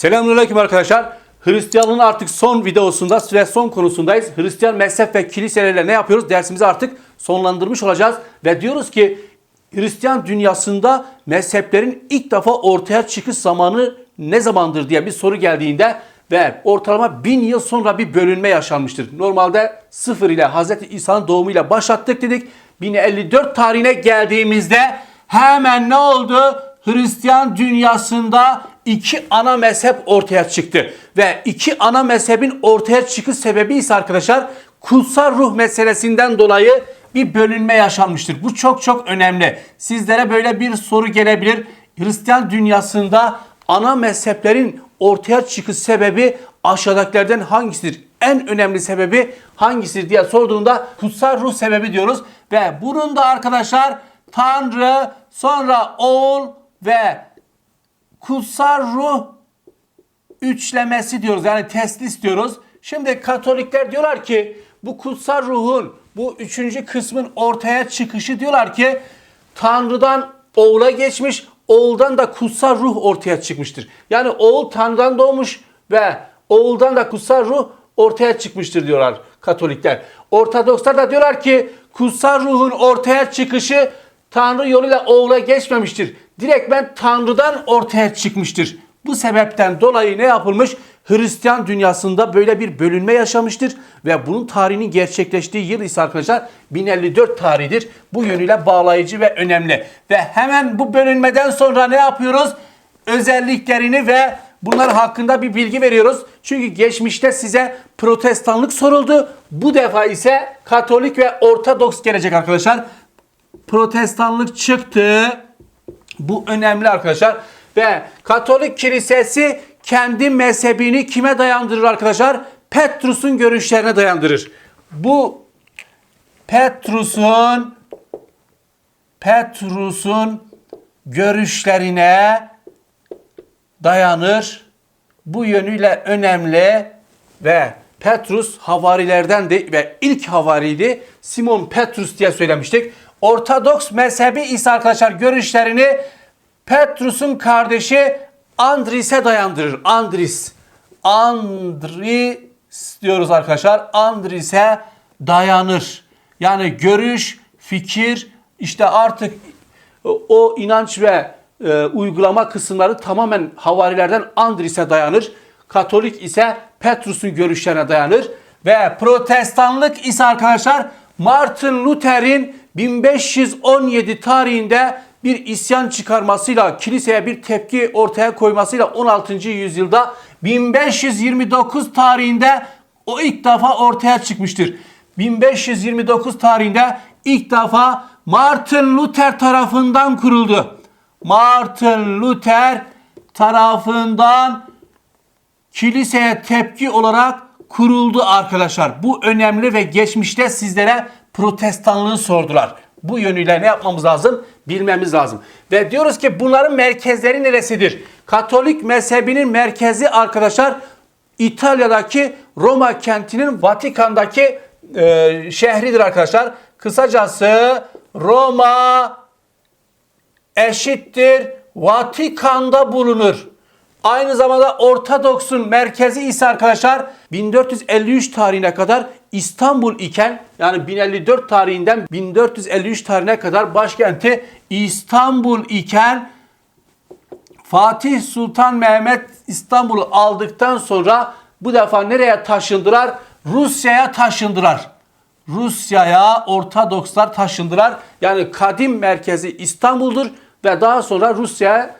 Selamünaleyküm arkadaşlar. Hristiyanlığın artık son videosunda ve son konusundayız. Hristiyan mezhep ve kiliselerle ne yapıyoruz? Dersimizi artık sonlandırmış olacağız. Ve diyoruz ki Hristiyan dünyasında mezheplerin ilk defa ortaya çıkış zamanı ne zamandır diye bir soru geldiğinde ve ortalama bin yıl sonra bir bölünme yaşanmıştır. Normalde sıfır ile Hz. İsa'nın doğumuyla başlattık dedik. 1054 tarihine geldiğimizde hemen ne oldu? Hristiyan dünyasında iki ana mezhep ortaya çıktı. Ve iki ana mezhebin ortaya çıkış sebebi ise arkadaşlar kutsal ruh meselesinden dolayı bir bölünme yaşanmıştır. Bu çok çok önemli. Sizlere böyle bir soru gelebilir. Hristiyan dünyasında ana mezheplerin ortaya çıkış sebebi aşağıdakilerden hangisidir? En önemli sebebi hangisidir diye sorduğunda kutsal ruh sebebi diyoruz. Ve bunun da arkadaşlar Tanrı, sonra oğul ve kutsal ruh üçlemesi diyoruz. Yani teslis diyoruz. Şimdi Katolikler diyorlar ki bu kutsal ruhun bu üçüncü kısmın ortaya çıkışı diyorlar ki Tanrı'dan oğula geçmiş, oğuldan da kutsal ruh ortaya çıkmıştır. Yani oğul Tanrı'dan doğmuş ve oğuldan da kutsal ruh ortaya çıkmıştır diyorlar Katolikler. Ortodokslar da diyorlar ki kutsal ruhun ortaya çıkışı Tanrı yoluyla oğula geçmemiştir. Direktmen Tanrı'dan ortaya çıkmıştır. Bu sebepten dolayı ne yapılmış? Hristiyan dünyasında böyle bir bölünme yaşamıştır ve bunun tarihinin gerçekleştiği yıl ise arkadaşlar 1054 tarihidir. Bu yönüyle bağlayıcı ve önemli. Ve hemen bu bölünmeden sonra ne yapıyoruz? Özelliklerini ve bunlar hakkında bir bilgi veriyoruz. Çünkü geçmişte size protestanlık soruldu. Bu defa ise Katolik ve Ortodoks gelecek arkadaşlar. Protestanlık çıktı. Bu önemli arkadaşlar. Ve Katolik Kilisesi kendi mezhebini kime dayandırır arkadaşlar? Petrus'un görüşlerine dayandırır. Bu Petrus'un Petrus'un görüşlerine dayanır. Bu yönüyle önemli ve Petrus havarilerden de ve ilk havariydi. Simon Petrus diye söylemiştik. Ortodoks mezhebi ise arkadaşlar görüşlerini Petrus'un kardeşi Andris'e dayandırır. Andris. Andris diyoruz arkadaşlar. Andris'e dayanır. Yani görüş, fikir işte artık o inanç ve e, uygulama kısımları tamamen havarilerden Andris'e dayanır. Katolik ise Petrus'un görüşlerine dayanır. Ve protestanlık ise arkadaşlar Martin Luther'in 1517 tarihinde bir isyan çıkarmasıyla kiliseye bir tepki ortaya koymasıyla 16. yüzyılda 1529 tarihinde o ilk defa ortaya çıkmıştır. 1529 tarihinde ilk defa Martin Luther tarafından kuruldu. Martin Luther tarafından kiliseye tepki olarak kuruldu arkadaşlar. Bu önemli ve geçmişte sizlere protestanlığı sordular. Bu yönüyle ne yapmamız lazım? Bilmemiz lazım. Ve diyoruz ki bunların merkezleri neresidir? Katolik mezhebinin merkezi arkadaşlar İtalya'daki Roma kentinin Vatikan'daki e, şehridir arkadaşlar. Kısacası Roma eşittir Vatikan'da bulunur. Aynı zamanda Ortodoks'un merkezi ise arkadaşlar 1453 tarihine kadar İstanbul iken yani 1054 tarihinden 1453 tarihine kadar başkenti İstanbul iken Fatih Sultan Mehmet İstanbul'u aldıktan sonra bu defa nereye taşındılar? Rusya'ya taşındılar. Rusya'ya Ortodokslar taşındılar. Yani kadim merkezi İstanbul'dur ve daha sonra Rusya'ya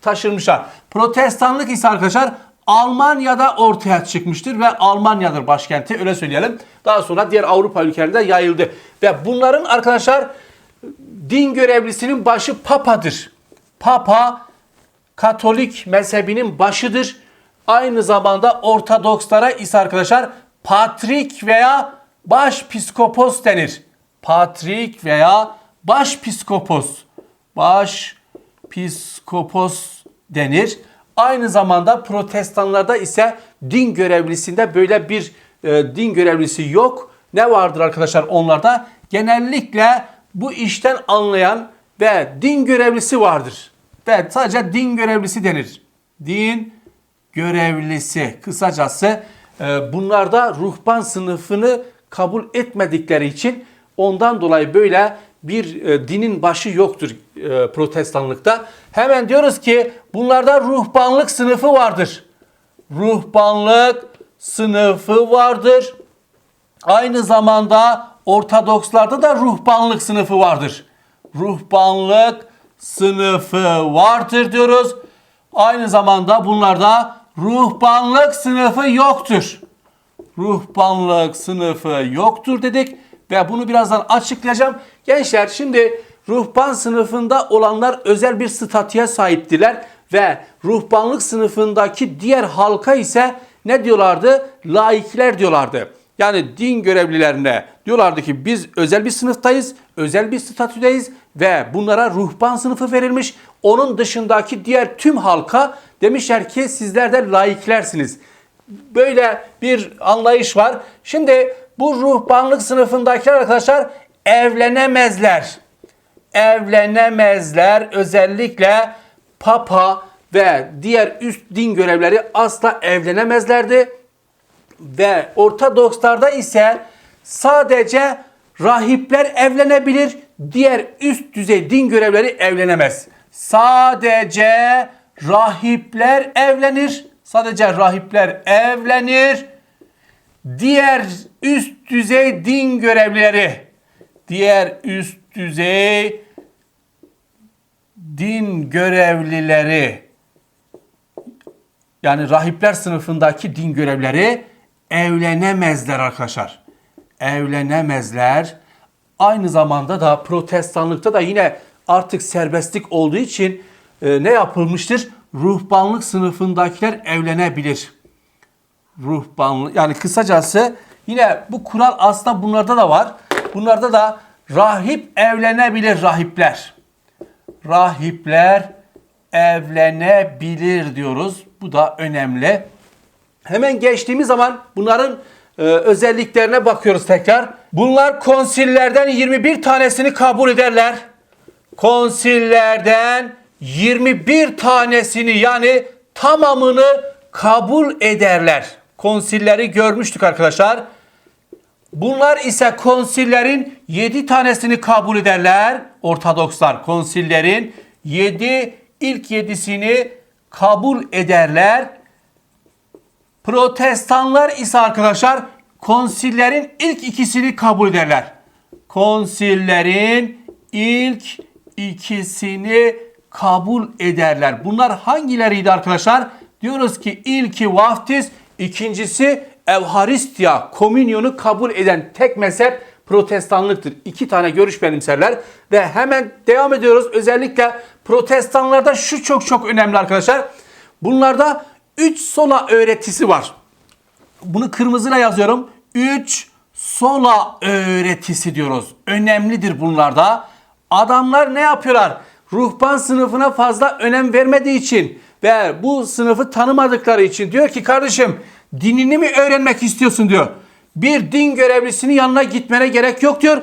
taşınmışlar. Protestanlık ise arkadaşlar Almanya'da ortaya çıkmıştır ve Almanya'dır başkenti öyle söyleyelim. Daha sonra diğer Avrupa ülkelerinde yayıldı. Ve bunların arkadaşlar din görevlisinin başı papadır. Papa Katolik mezhebinin başıdır. Aynı zamanda Ortodokslara ise arkadaşlar patrik veya başpiskopos denir. Patrik veya başpiskopos. Başpiskopos denir. Aynı zamanda protestanlarda ise din görevlisinde böyle bir e, din görevlisi yok. Ne vardır arkadaşlar onlarda? Genellikle bu işten anlayan ve din görevlisi vardır. Ve sadece din görevlisi denir. Din görevlisi kısacası e, bunlar ruhban sınıfını kabul etmedikleri için ondan dolayı böyle bir e, dinin başı yoktur e, protestanlıkta. Hemen diyoruz ki bunlarda ruhbanlık sınıfı vardır. Ruhbanlık sınıfı vardır. Aynı zamanda Ortodokslarda da ruhbanlık sınıfı vardır. Ruhbanlık sınıfı vardır diyoruz. Aynı zamanda bunlarda ruhbanlık sınıfı yoktur. Ruhbanlık sınıfı yoktur dedik ve bunu birazdan açıklayacağım. Gençler şimdi ruhban sınıfında olanlar özel bir statüye sahiptiler ve ruhbanlık sınıfındaki diğer halka ise ne diyorlardı? Laikler diyorlardı. Yani din görevlilerine diyorlardı ki biz özel bir sınıftayız, özel bir statüdeyiz ve bunlara ruhban sınıfı verilmiş. Onun dışındaki diğer tüm halka demişler ki sizler de laiklersiniz. Böyle bir anlayış var. Şimdi bu ruhbanlık sınıfındakiler arkadaşlar evlenemezler. Evlenemezler. Özellikle papa ve diğer üst din görevleri asla evlenemezlerdi ve Ortodokslarda ise sadece rahipler evlenebilir, diğer üst düzey din görevleri evlenemez. Sadece rahipler evlenir. Sadece rahipler evlenir. Diğer üst düzey din görevlileri, diğer üst düzey din görevlileri yani rahipler sınıfındaki din görevleri evlenemezler arkadaşlar. Evlenemezler. Aynı zamanda da protestanlıkta da yine artık serbestlik olduğu için e, ne yapılmıştır? Ruhbanlık sınıfındakiler evlenebilir. Ruhbanlık yani kısacası yine bu kural aslında bunlarda da var. Bunlarda da rahip evlenebilir rahipler. Rahipler evlenebilir diyoruz. Bu da önemli. Hemen geçtiğimiz zaman bunların e, özelliklerine bakıyoruz tekrar. Bunlar konsillerden 21 tanesini kabul ederler. Konsillerden 21 tanesini yani tamamını kabul ederler. Konsilleri görmüştük arkadaşlar. Bunlar ise konsillerin 7 tanesini kabul ederler. Ortodokslar konsillerin 7 ilk 7'sini kabul ederler. Protestanlar ise arkadaşlar konsillerin ilk ikisini kabul ederler. Konsillerin ilk ikisini kabul ederler. Bunlar hangileriydi arkadaşlar? Diyoruz ki ilki vaftiz, ikincisi Evharistiya, komünyonu kabul eden tek mezhep protestanlıktır. İki tane görüş benimserler ve hemen devam ediyoruz. Özellikle protestanlarda şu çok çok önemli arkadaşlar. Bunlarda üç sola öğretisi var. Bunu kırmızıyla yazıyorum. Üç sola öğretisi diyoruz. Önemlidir bunlarda. Adamlar ne yapıyorlar? Ruhban sınıfına fazla önem vermediği için ve bu sınıfı tanımadıkları için diyor ki kardeşim dinini mi öğrenmek istiyorsun diyor. Bir din görevlisinin yanına gitmene gerek yok diyor.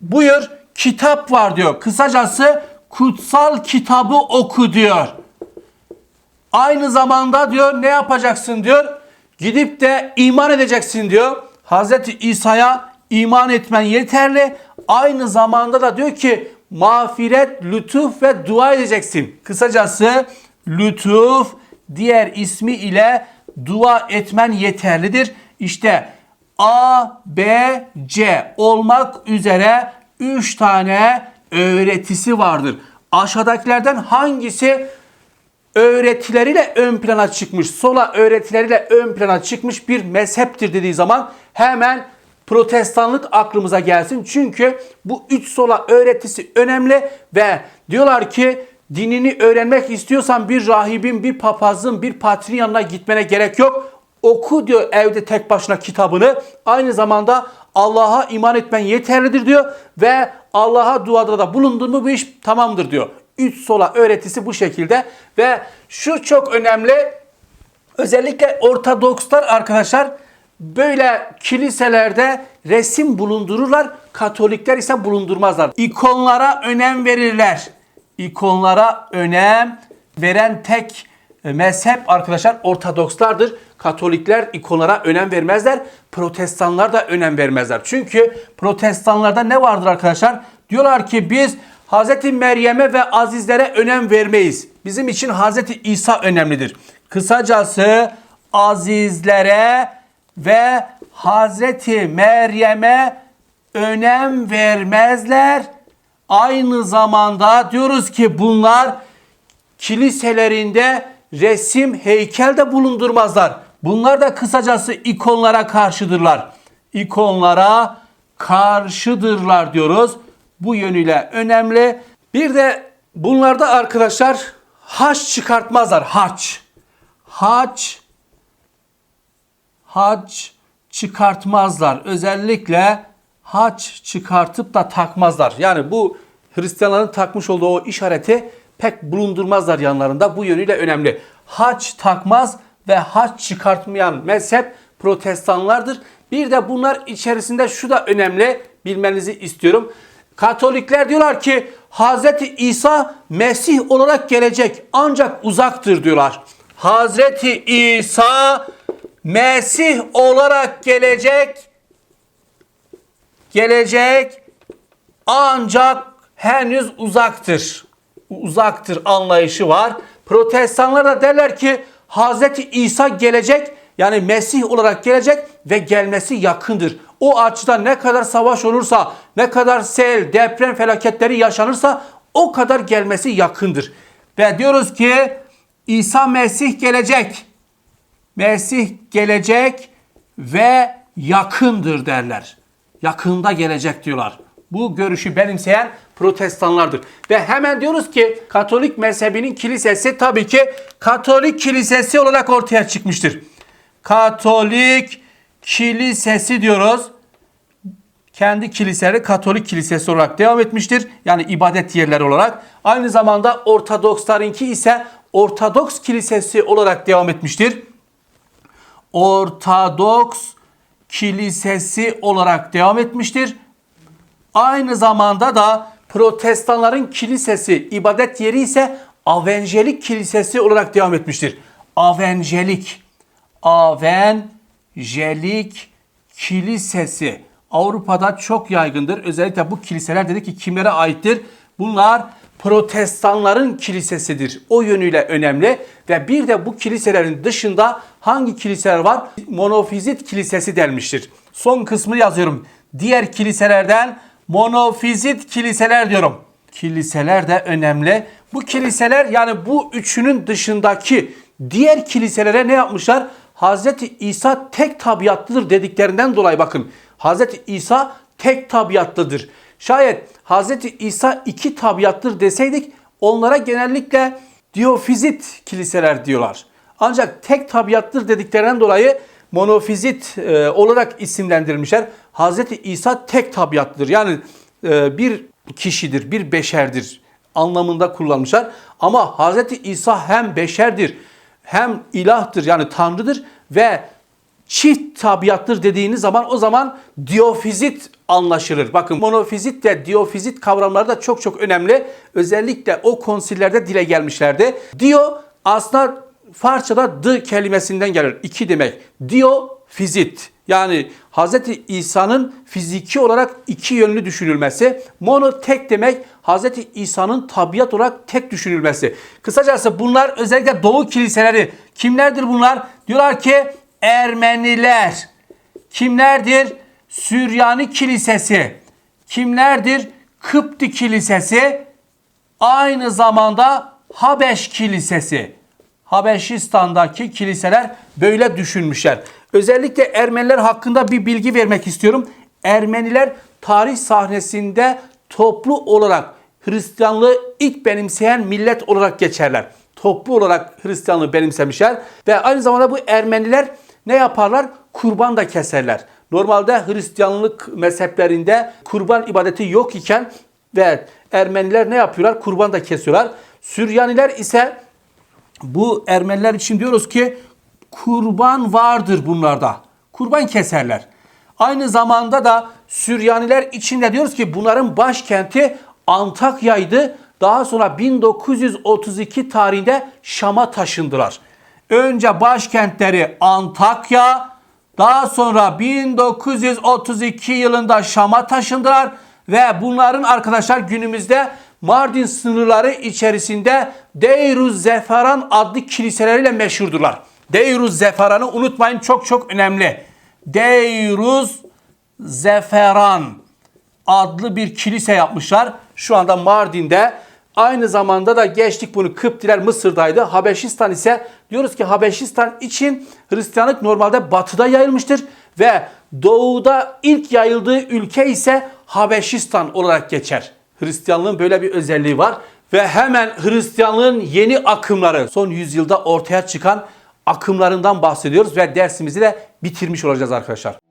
Buyur kitap var diyor. Kısacası kutsal kitabı oku diyor. Aynı zamanda diyor ne yapacaksın diyor. Gidip de iman edeceksin diyor. Hazreti İsa'ya iman etmen yeterli. Aynı zamanda da diyor ki mağfiret, lütuf ve dua edeceksin. Kısacası lütuf diğer ismi ile dua etmen yeterlidir. İşte A, B, C olmak üzere 3 tane öğretisi vardır. Aşağıdakilerden hangisi öğretileriyle ön plana çıkmış, sola öğretileriyle ön plana çıkmış bir mezheptir dediği zaman hemen protestanlık aklımıza gelsin. Çünkü bu üç sola öğretisi önemli ve diyorlar ki dinini öğrenmek istiyorsan bir rahibin, bir papazın, bir patrin yanına gitmene gerek yok. Oku diyor evde tek başına kitabını. Aynı zamanda Allah'a iman etmen yeterlidir diyor ve Allah'a duada da bulundun mu bu iş tamamdır diyor. Üç sola öğretisi bu şekilde ve şu çok önemli özellikle Ortodokslar arkadaşlar böyle kiliselerde resim bulundururlar. Katolikler ise bulundurmazlar. İkonlara önem verirler. İkonlara önem veren tek e, mezhep arkadaşlar Ortodokslardır. Katolikler ikonlara önem vermezler. Protestanlar da önem vermezler. Çünkü protestanlarda ne vardır arkadaşlar? Diyorlar ki biz Hz. Meryem'e ve azizlere önem vermeyiz. Bizim için Hz. İsa önemlidir. Kısacası azizlere ve Hazreti Meryem'e önem vermezler. Aynı zamanda diyoruz ki bunlar kiliselerinde resim, heykel de bulundurmazlar. Bunlar da kısacası ikonlara karşıdırlar. İkonlara karşıdırlar diyoruz. Bu yönüyle önemli. Bir de bunlarda arkadaşlar haç çıkartmazlar. Haç. Haç hac çıkartmazlar. Özellikle hac çıkartıp da takmazlar. Yani bu Hristiyanların takmış olduğu o işareti pek bulundurmazlar yanlarında. Bu yönüyle önemli. Hac takmaz ve hac çıkartmayan mezhep protestanlardır. Bir de bunlar içerisinde şu da önemli bilmenizi istiyorum. Katolikler diyorlar ki Hazreti İsa Mesih olarak gelecek ancak uzaktır diyorlar. Hazreti İsa Mesih olarak gelecek gelecek ancak henüz uzaktır. Uzaktır anlayışı var. Protestanlar da derler ki Hazreti İsa gelecek yani Mesih olarak gelecek ve gelmesi yakındır. O açıdan ne kadar savaş olursa, ne kadar sel, deprem felaketleri yaşanırsa o kadar gelmesi yakındır. Ve diyoruz ki İsa Mesih gelecek. Mesih gelecek ve yakındır derler. Yakında gelecek diyorlar. Bu görüşü benimseyen protestanlardır. Ve hemen diyoruz ki Katolik mezhebinin kilisesi tabii ki Katolik kilisesi olarak ortaya çıkmıştır. Katolik kilisesi diyoruz. Kendi kiliseleri Katolik kilisesi olarak devam etmiştir. Yani ibadet yerleri olarak. Aynı zamanda Ortodokslarınki ise Ortodoks kilisesi olarak devam etmiştir. Ortodoks kilisesi olarak devam etmiştir. Aynı zamanda da protestanların kilisesi, ibadet yeri ise Avenjelik kilisesi olarak devam etmiştir. Avenjelik, Avenjelik kilisesi Avrupa'da çok yaygındır. Özellikle bu kiliseler dedi ki kimlere aittir? Bunlar protestanların kilisesidir. O yönüyle önemli ve bir de bu kiliselerin dışında hangi kiliseler var? Monofizit kilisesi denmiştir. Son kısmını yazıyorum. Diğer kiliselerden monofizit kiliseler diyorum. Kiliseler de önemli. Bu kiliseler yani bu üçünün dışındaki diğer kiliselere ne yapmışlar? Hazreti İsa tek tabiatlıdır dediklerinden dolayı bakın. Hazreti İsa tek tabiatlıdır. Şayet Hazreti İsa iki tabiattır deseydik onlara genellikle diofizit kiliseler diyorlar. Ancak tek tabiattır dediklerinden dolayı monofizit e, olarak isimlendirilmişler. Hazreti İsa tek tabiatlıdır. Yani e, bir kişidir, bir beşerdir anlamında kullanmışlar. Ama Hazreti İsa hem beşerdir hem ilahtır yani tanrıdır ve çift tabiattır dediğiniz zaman o zaman diofizit anlaşılır. Bakın monofizit ve diofizit kavramları da çok çok önemli. Özellikle o konsillerde dile gelmişlerdi. Dio aslında Farsçada d kelimesinden gelir. iki demek. Diofizit yani Hz. İsa'nın fiziki olarak iki yönlü düşünülmesi. Mono tek demek Hz. İsa'nın tabiat olarak tek düşünülmesi. Kısacası bunlar özellikle Doğu kiliseleri. Kimlerdir bunlar? Diyorlar ki Ermeniler. Kimlerdir? Süryani Kilisesi. Kimlerdir? Kıpti Kilisesi. Aynı zamanda Habeş Kilisesi. Habeşistan'daki kiliseler böyle düşünmüşler. Özellikle Ermeniler hakkında bir bilgi vermek istiyorum. Ermeniler tarih sahnesinde toplu olarak Hristiyanlığı ilk benimseyen millet olarak geçerler. Toplu olarak Hristiyanlığı benimsemişler ve aynı zamanda bu Ermeniler ne yaparlar? Kurban da keserler. Normalde Hristiyanlık mezheplerinde kurban ibadeti yok iken ve Ermeniler ne yapıyorlar? Kurban da kesiyorlar. Süryaniler ise bu Ermeniler için diyoruz ki kurban vardır bunlarda. Kurban keserler. Aynı zamanda da Süryaniler için de diyoruz ki bunların başkenti Antakya'ydı. daha sonra 1932 tarihinde Şam'a taşındılar. Önce başkentleri Antakya, daha sonra 1932 yılında Şam'a taşındılar ve bunların arkadaşlar günümüzde Mardin sınırları içerisinde Deiruz Zeferan adlı kiliseleriyle meşhurdurlar. Deiruz Zeferan'ı unutmayın çok çok önemli. Deiruz Zeferan adlı bir kilise yapmışlar. Şu anda Mardin'de. Aynı zamanda da geçtik bunu Kıptiler Mısır'daydı. Habeşistan ise diyoruz ki Habeşistan için Hristiyanlık normalde batıda yayılmıştır ve doğuda ilk yayıldığı ülke ise Habeşistan olarak geçer. Hristiyanlığın böyle bir özelliği var ve hemen Hristiyanlığın yeni akımları son yüzyılda ortaya çıkan akımlarından bahsediyoruz ve dersimizi de bitirmiş olacağız arkadaşlar.